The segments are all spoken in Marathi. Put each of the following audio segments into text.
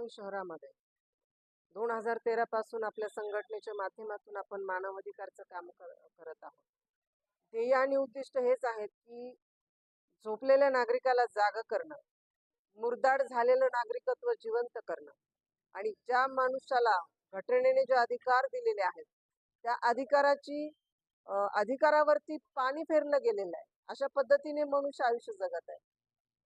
चाकण शहरामध्ये. दोन हजार तेरा पासून आपल्या संघटनेच्या माध्यमातून आपण मानवाधिकारचं काम कर करत आहोत. ध्येय आणि उद्दिष्ट हेच आहेत की झोपलेल्या नागरिकाला जाग करणं मुरदाड झालेलं नागरिकत्व जिवंत करणं आणि ज्या मनुष्याला घटनेने जे अधिकार दिलेले आहेत त्या अधिकाराची अधिकारावरती पाणी फेरलं गेलेलं आहे अशा पद्धतीने मनुष्य आयुष्य जगत आहे.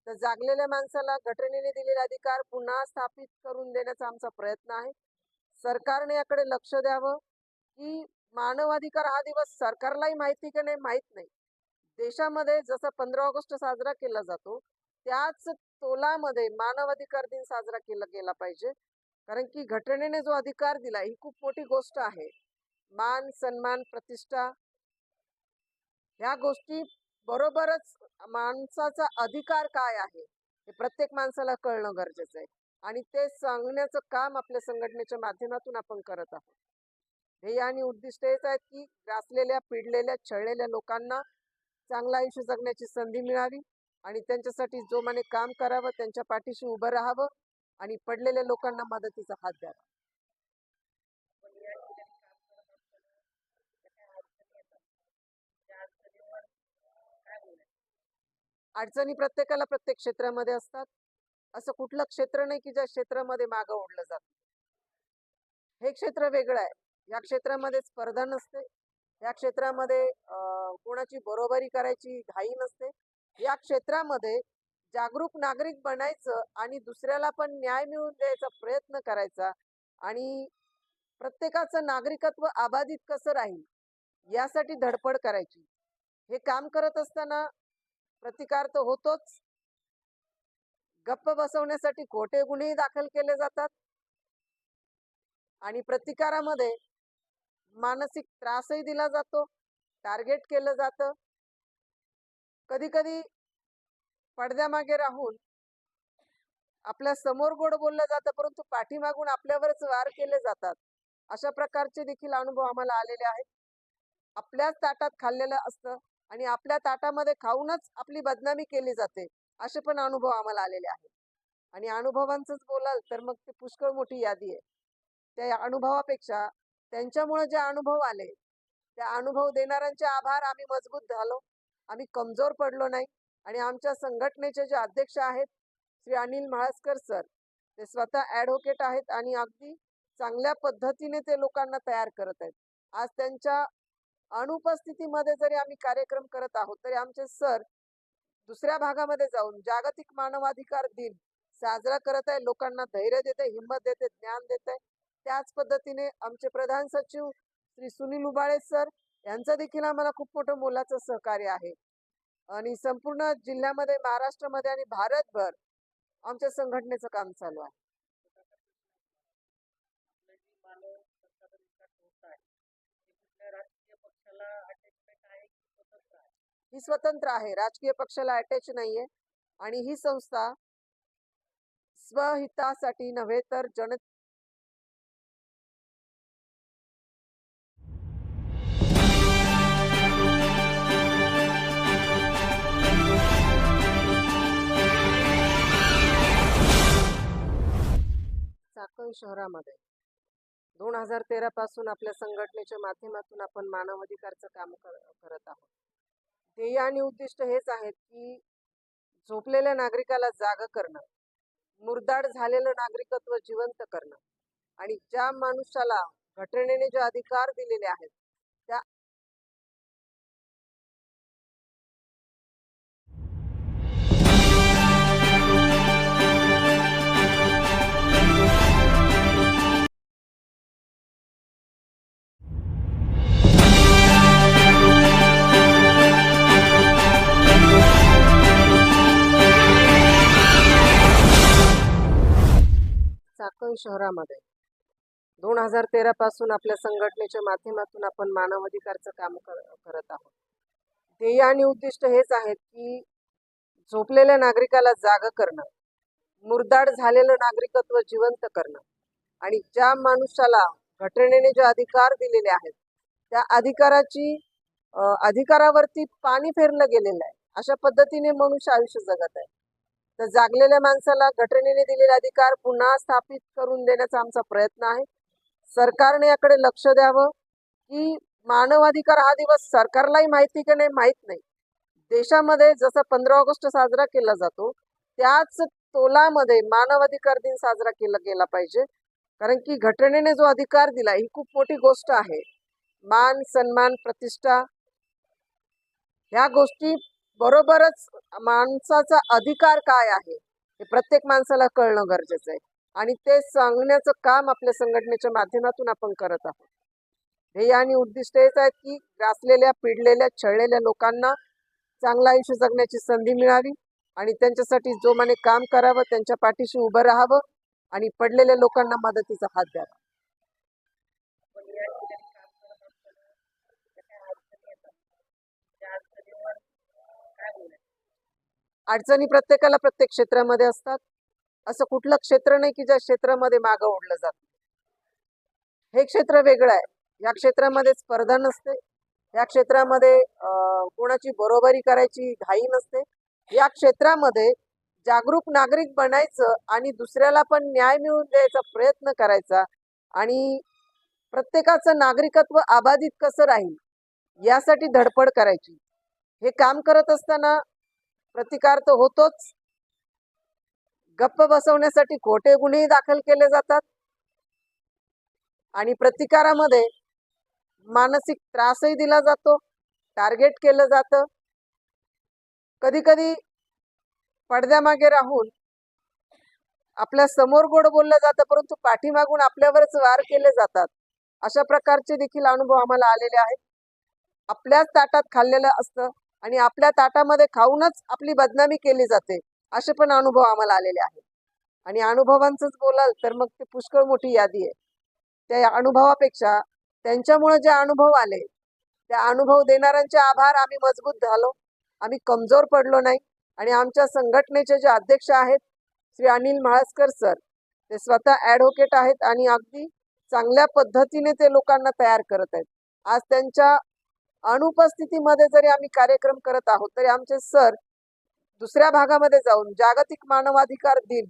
तर जागलेल्या माणसाला घटनेने दिलेले अधिकार पुन्हा स्थापित करून देण्याचा आमचा प्रयत्न आहे. सरकारने याकडे लक्ष द्यावं की मानवाधिकार हा दिवस सरकारलाही माहिती की नाही माहीत नाही. देशामध्ये जसा पंधरा ऑगस्ट साजरा केला जातो त्याच तोलामध्ये मानवाधिकार दिन साजरा केला गेला पाहिजे. कारण की घटनेने जो अधिकार दिला ही खूप मोठी गोष्ट आहे. मान सन्मान प्रतिष्ठा ह्या गोष्टी बरोबरच माणसाचा अधिकार काय आहे हे प्रत्येक माणसाला कळणं गरजेचं आहे. आणि ते सांगण्याचं काम आपल्या संघटनेच्या माध्यमातून आपण करत आहोत. ध्येय आणि उद्दिष्ट हेच आहेत की ग्रासलेल्या पिडलेल्या छळलेल्या लोकांना चांगलं आयुष्य जगण्याची संधी मिळावी आणि त्यांच्यासाठी जोमाने काम करावं त्यांच्या पाठीशी उभं राहावं आणि पडलेल्या लोकांना मदतीचा हात द्यावा पण या ठिकाणी काम करत असताना ज्या काही अडचणी येतात त्या अडचणीवर काय बोलायचं अडचणी प्रत्येकाला प्रत्येक क्षेत्रामध्ये असतात. असं कुठलं क्षेत्र नाही की ज्या क्षेत्रामध्ये मागं ओढलं जात. हे क्षेत्र वेगळं आहे. या क्षेत्रामध्ये स्पर्धा नसते. या क्षेत्रामध्ये कोणाची बरोबरी करायची घाई नसते. या क्षेत्रामध्ये जागरूक नागरिक बनायचं आणि दुसऱ्याला पण न्याय मिळवून द्यायचा प्रयत्न करायचा आणि प्रत्येकाचं नागरिकत्व अबाधित कसं राहील यासाठी धडपड करायची. हे काम करत असताना प्रतिकार तर होतोच. गप्प बसवण्यासाठी खोटे गुन्हेही दाखल केले जातात. आणि प्रतिकारामध्ये मानसिक त्रासही दिला जातो. टार्गेट केलं जातं. कधी कधी पडद्यामागे राहून आपल्यासमोर गोड बोललं जातं परंतु पाठीमागून आपल्यावरच वार केले जातात. अशा प्रकारचे देखील अनुभव आम्हाला आलेले आहेत. आपल्याच ताटात खाल्लेलं असतं. आणि आपल्या ताटामध्ये खाऊनच आपली बदनामी केली जाते असे पण अनुभव आम्हाला आलेले आहेत. आणि अनुभवांचंच बोलाल तर मग ते पुष्कळ मोठी यादी आहे. त्या अनुभवापेक्षा त्यांच्यामुळे जे अनुभव आले त्या अनुभव देणाऱ्यांचे आभार आम्ही मजबूत झालो. आम्ही कमजोर पडलो नाही आणि आमच्या संघटनेचे जे अध्यक्ष आहेत श्री अनिल म्हाळसकर सर ते स्वतः ॲडव्होकेट आहेत आणि अगदी चांगल्या पद्धतीने ते लोकांना तयार करत आहेत. आज त्यांच्या अनुपस्थितीमध्ये जरी आम्ही कार्यक्रम करत आहोत तरी आमचे सर दुसऱ्या भागामध्ये जाऊन जागतिक मानवाधिकार दिन साजरा करत आहे. लोकांना धैर्य देते हिंमत देते ज्ञान देते. त्याच पद्धतीने आमचे प्रधान सचिव श्री सुनील उबाळे सर यांचं देखील आम्हाला खूप मोठं मोलाचं सहकार्य आहे. आणि संपूर्ण जिल्ह्यामध्ये महाराष्ट्रामध्ये आणि भारतभर आमच्या संघटनेचं काम चालू आहे आपलं जी मानव सत्ताधारीचा संस्था आहे ती कुठल्या राजकीय पक्षाला अटॅचमेंट आहे की स्वतंत्र आहे ही स्वतंत्र आहे. राजकीय पक्षाला अटॅच नाहीये. आणि ही संस्था स्वहितासाठी नव्हे तर जन चाकण शहरामध्ये. दोन हजार तेरा पासून आपल्या संघटनेच्या माध्यमातून आपण मानवाधिकारचं काम कर करत आहोत. ध्येय आणि उद्दिष्ट हेच आहेत की झोपलेल्या नागरिकाला जाग करणं मुरदाड झालेलं नागरिकत्व जिवंत करणं. आणि ज्या मनुष्याला घटनेने जे अधिकार दिलेले आहेत त्या शहरामध्ये. दोन हजार तेरा पासून आपल्या संघटनेच्या माध्यमातून आपण मानवाधिकारचं काम कर करत आहोत. ध्येय आणि उद्दिष्ट हेच आहेत की झोपलेल्या नागरिकाला जाग करणं मुरदाड झालेलं नागरिकत्व जिवंत करणं आणि ज्या माणसाला घटनेने जे अधिकार दिलेले आहेत त्या अधिकाराची अधिकारावरती पाणी फेरलं गेलेलं आहे अशा पद्धतीने मनुष्य आयुष्य जगत आहे. तर जागलेल्या माणसाला घटनेने दिलेले अधिकार पुन्हा स्थापित करून देण्याचा आमचा प्रयत्न आहे. सरकारने याकडे लक्ष द्यावं की मानवाधिकार हा दिवस सरकारलाही माहिती की नाही माहीत नाही. देशामध्ये जसा पंधरा ऑगस्ट साजरा केला जातो त्याच तोलामध्ये मानवाधिकार दिन साजरा केला गेला पाहिजे. कारण की घटनेने जो अधिकार दिला ही खूप मोठी गोष्ट आहे. मान सन्मान प्रतिष्ठा ह्या गोष्टी बरोबरच माणसाचा अधिकार काय आहे हे प्रत्येक माणसाला कळणं गरजेचं आहे. आणि ते सांगण्याचं काम आपल्या संघटनेच्या माध्यमातून आपण करत आहोत. ध्येय आणि उद्दिष्ट हेच आहेत की ग्रासलेल्या पिडलेल्या छळलेल्या लोकांना चांगलं आयुष्य जगण्याची संधी मिळावी आणि त्यांच्यासाठी जोमाने काम करावं त्यांच्या पाठीशी उभं राहावं आणि पडलेल्या लोकांना मदतीचा हात द्यावा पण या ठिकाणी काम करत असताना ज्या काही अडचणी येतात त्या अडचणीवर काय बोलायचं अडचणी प्रत्येकाला प्रत्येक क्षेत्रामध्ये असतात. असं कुठलं क्षेत्र नाही की ज्या क्षेत्रामध्ये मागं ओढलं जात. हे क्षेत्र वेगळं आहे. या क्षेत्रामध्ये स्पर्धा नसते. या क्षेत्रामध्ये कोणाची बरोबरी करायची घाई नसते. या क्षेत्रामध्ये जागरूक नागरिक बनायचं आणि दुसऱ्याला पण न्याय मिळवून द्यायचा प्रयत्न करायचा आणि प्रत्येकाचं नागरिकत्व अबाधित कसं राहील यासाठी धडपड करायची. हे काम करत असताना प्रतिकार तर होतोच. गप्प बसवण्यासाठी खोटे गुन्हेही दाखल केले जातात. आणि प्रतिकारामध्ये मानसिक त्रासही दिला जातो. टार्गेट केलं जातं. कधी कधी पडद्यामागे राहून आपल्यासमोर गोड बोललं जातं परंतु पाठीमागून आपल्यावरच वार केले जातात. अशा प्रकारचे देखील अनुभव आम्हाला आलेले आहेत. आपल्याच ताटात खाल्लेलं असतं. आणि आपल्या ताटामध्ये खाऊनच आपली बदनामी केली जाते असे पण अनुभव आम्हाला आलेले आहेत. आणि अनुभवांचंच बोलाल तर मग ती पुष्कळ मोठी यादी आहे. त्या अनुभवापेक्षा त्यांच्यामुळे जे अनुभव आले त्या अनुभव देणाऱ्यांचे आभार आम्ही मजबूत झालो. आम्ही कमजोर पडलो नाही आणि आमच्या संघटनेचे जे अध्यक्ष आहेत श्री अनिल म्हाळसकर सर ते स्वतः ॲडव्होकेट आहेत आणि अगदी चांगल्या पद्धतीने ते लोकांना तयार करत आहेत. आज त्यांच्या अनुपस्थितीमध्ये जरी आम्ही कार्यक्रम करत आहोत तरी आमचे सर दुसऱ्या भागामध्ये जाऊन जागतिक मानवाधिकार दिन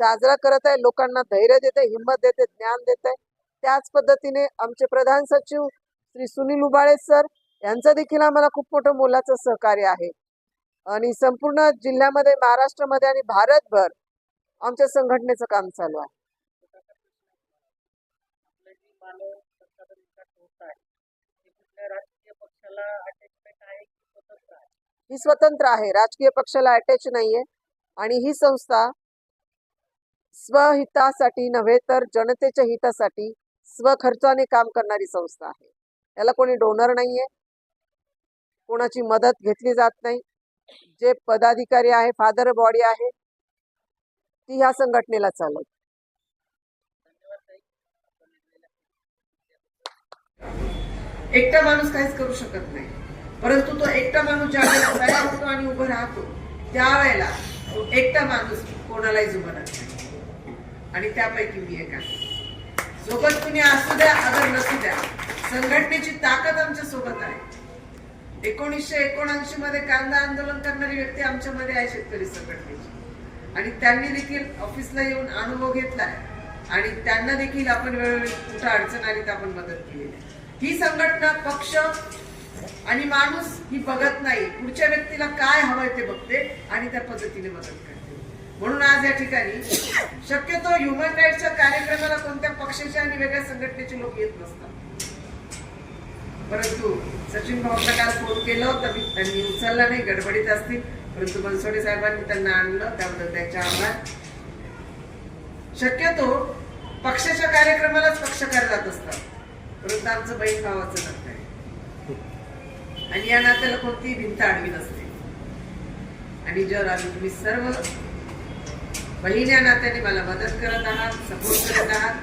साजरा करत आहे. लोकांना धैर्य देते हिंमत देते ज्ञान देत. आहे त्याच पद्धतीने आमचे प्रधान सचिव श्री सुनील उबाळे सर यांचं देखील आम्हाला खूप मोठं मोलाचं सहकार्य आहे. आणि संपूर्ण जिल्ह्यामध्ये महाराष्ट्रामध्ये आणि भारतभर आमच्या संघटनेचं काम चालू आहे. ही स्वतंत्र आहे. राजकीय पक्षाला अटॅच नाहीये. आणि ही संस्था स्वहितासाठी नव्हे तर जनतेच्या हितासाठी स्वखर्चाने काम करणारी संस्था आहे. याला कोणी डोनर नाहीये. कोणाची मदत घेतली जात नाही. जे पदाधिकारी आहे फादर बॉडी आहे ती ह्या संघटनेला चालवते. एकटा माणूस काहीच करू शकत नाही. परंतु तो एकटा माणूस ज्या वेळेला तयार होतो आणि उभं राहतो त्यावेळेला तो एकटा माणूस कोणालाही उभं राहत नाही. आणि त्यापैकी मी एक आहे. सोबत कुणी असू द्या अगर नसू द्या संघटनेची ताकद आमच्यासोबत आहे. एकोणीसशे एकोणऐंशी मध्ये कांदा आंदोलन करणारी व्यक्ती आमच्यामध्ये आहे शेतकरी संघटनेची. आणि त्यांनी देखील ऑफिसला येऊन अनुभव घेतलाय. आणि त्यांना देखील आपण वेळोवेळी कुठं अडचण आली तर आपण मदत केलेली आहे. ही संघटना पक्ष आणि माणूस ही बघत नाही. पुढच्या व्यक्तीला काय हवंय ते बघते आणि त्या पद्धतीने मदत करते. म्हणून आज या ठिकाणी शक्यतो ह्युमन राईटच्या कार्यक्रमाला कोणत्या पक्षाचे आणि वेगळ्या संघटनेचे लोक येत नसतात. परंतु सचिन भाऊंना काल फोन केलं होता मी त्यांनी उचलला नाही गडबडीत असतील. परंतु बनसोडे साहेबांनी त्यांना आणलं त्याबद्दल त्यांचे आभार. शक्यतो पक्षाच्या कार्यक्रमालाच पक्षकार जात असतात. परंतु आमचं बहीण भावाचं नातं आहे. आणि या नात्याला कोणतीही भिंत आडवी नसते. आणि जर आम्ही तुम्ही सर्व बहीण या नात्याने मला मदत करत आहात सपोर्ट करत आहात